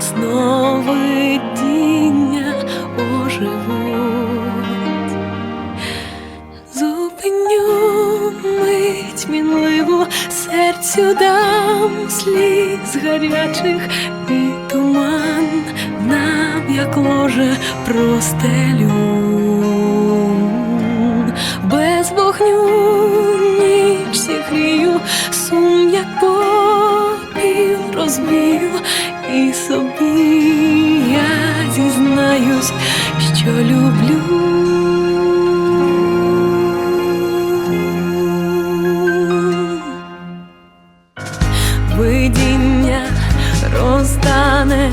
сновидіння оживуть. Зупиню мить мінливу, серцю дам сліз гарячих і туман нам, як ложе простелю. Без вогню ніч зігрію, сум як попіл розбію, і собі я зізнаюсь, що люблю. Видіння розтане,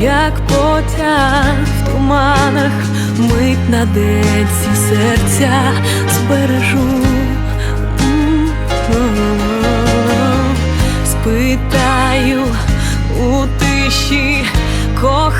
як потяг в туманах, мить на деці серця збережу. Тиші кохання,